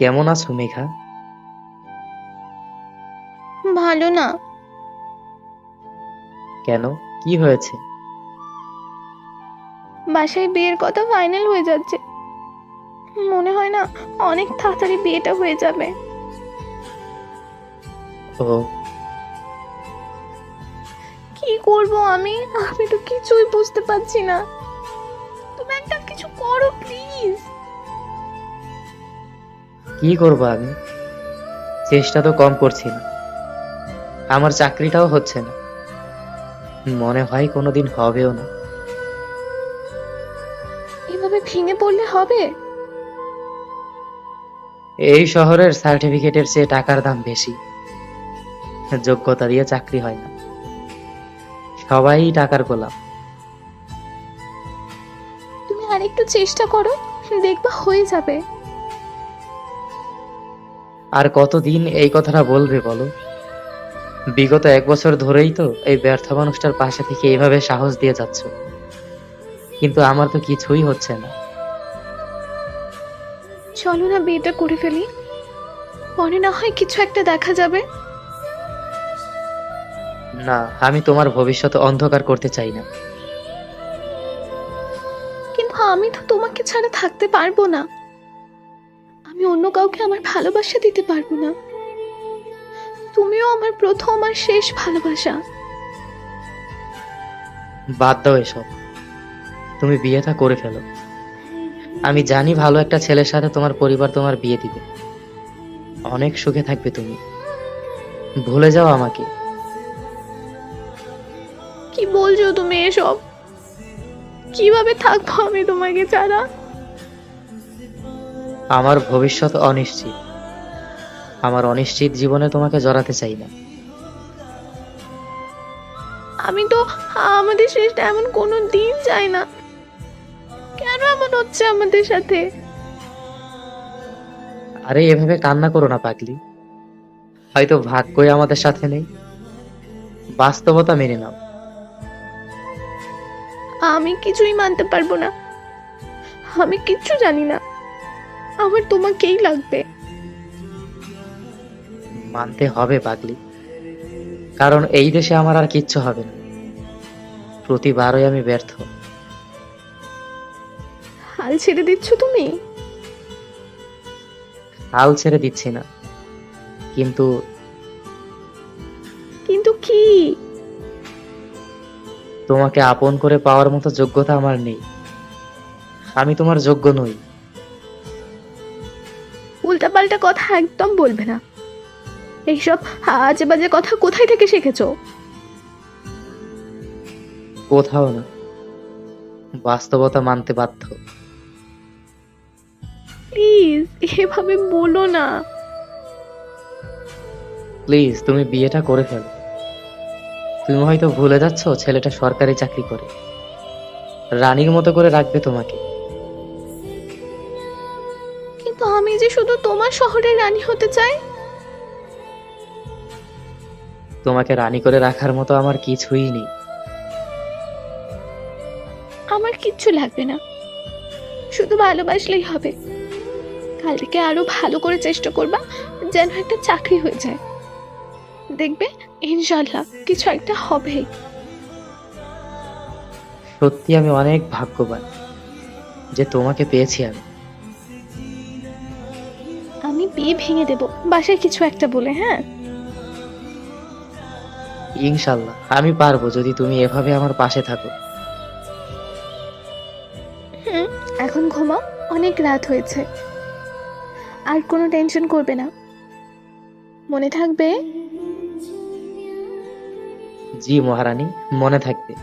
কেমন আছো মেঘা? ভালো না। কেন? কি হয়েছে? বাসায় বিয়ের কথা ফাইনাল হয়ে যাচ্ছে। মনে হয় না অনেক তাড়াতাড়ি বিয়েটা হয়ে যাবে। ও। কি করব আমি? আমি তো কিছুই বুঝতে পারছি না। তুমি একটা কিছু করো প্লিজ কি করব আমি? চেষ্টা তো কম করছি না। আমার চাকরিটাও হচ্ছে না। মনে হয় কোনোদিন হবেও না। এভাবে ভেঙে পড়লে হবে? এই শহরের সার্টিফিকেটের চেয়ে টাকার দাম বেশি। যোগ্যতা দিয়ে চাকরি হয় না। সবাই টাকার গোলাম। তুমি আরেকটু চেষ্টা করো দেখবা হয়ে যাবে। আর কতদিন এই কথাটা বলবে বলো? বিগত এক বছর ধরেই তো এই ব্যর্থ মানুষটার পাশে থেকে এইভাবে সাহস দিয়ে যাচ্ছ। কিন্তু আমার তো কিছুই হচ্ছে না। চলো না বিয়েটা করে ফেলি। পরে না হয় কিছু একটা দেখা যাবে। না আমি তোমার ভবিষ্যৎ অন্ধকার করতে চাই না। কিন্তু আমি তো তোমাকে ছাড়া থাকতে পারব না। আমি অন্য কাউকে আমার ভালোবাসা দিতে পারব না। তুমিও আমার প্রথম আর শেষ ভালোবাসা। বাদ দাও এসব। তুমি বিয়েটা করে ফেলো। আমি জানি ভালো একটা ছেলের সাথে তোমার পরিবার তোমার বিয়ে দিবে। অনেক সুখে থাকবে তুমি। ভুলে যাও আমাকে। কি বলছো তুমি এসব? কীভাবে থাকব আমি তোমাকে ছাড়া? আমার ভবিষ্যৎ অনিশ্চিত। আমার অনিশ্চিত জীবনে তোমাকে জড়াতে চাই না। আমি তো আমাদের শেষটা এমন কোনো দিন চাই না। কেন এমন হচ্ছে আমাদের সাথে? আরে এভাবে কান্না করো না পাগলি। হয়তো ভাগ্যই আমাদের সাথে নেই। বাস্তবতা মেনে নাও। আমি কিছুই মানতে পারব না। আমি কিচ্ছু জানি না। আমার তোমাকেই লাগবে। মানতে হবে পাগলি। কারণ এই দেশে আমার আর কিচ্ছু হবে না। প্রতিবারই আমি ব্যর্থ। হাল ছেড়ে দিচ্ছ তুমি? হাল ছেড়ে দিচ্ছি না। কিন্তু কিন্তু কি? তোমাকে আপন করে পাওয়ার মতো যোগ্যতা আমার নেই। আমি তোমার যোগ্য নই। উল্টাপাল্টা কথা একদম বলবে না। এইসব আজে বাজে কথা কোথায় থেকে শিখেছো? কোথাও না। বাস্তবতা মানতে বাধ্য। প্লিজ এভাবে বলো না। প্লিজ তুমি বিয়েটা করে ফেলো। তুমি হয়তো ভুলে যাচ্ছ ছেলেটা সরকারি চাকরি করে। রানীর মতো করে রাখবে তোমাকে। কিন্তু আমি যে শুধু তোমার শহরের রানী হতে চাই? তোমাকে রানী করে রাখার মতো আমার কিছুই নেই। আমার কিচ্ছু লাগবে না। শুধু ভালোবাসলেই হবে। কাল থেকে আরও ভালো করে চেষ্টা করবা যেন একটা চাকরি হয়ে যায়। দেখবে ইনশাল্লাহ কিছু একটা হবে। সত্যি আমি অনেক ভাগ্যবান যে তোমাকে পেয়েছি আমি। বিয়ে ভেঙে দেব। বাসায় কিছু একটা বলে হ্যাঁ? ইনশাল্লাহ আমি পারব যদি তুমি এভাবে আমার পাশে থাকো। হুম এখন ঘুমাও অনেক রাত হয়েছে। আর কোনো টেনশন করবে না। মনে থাকবে? জি মহারানী মনে থাকবে।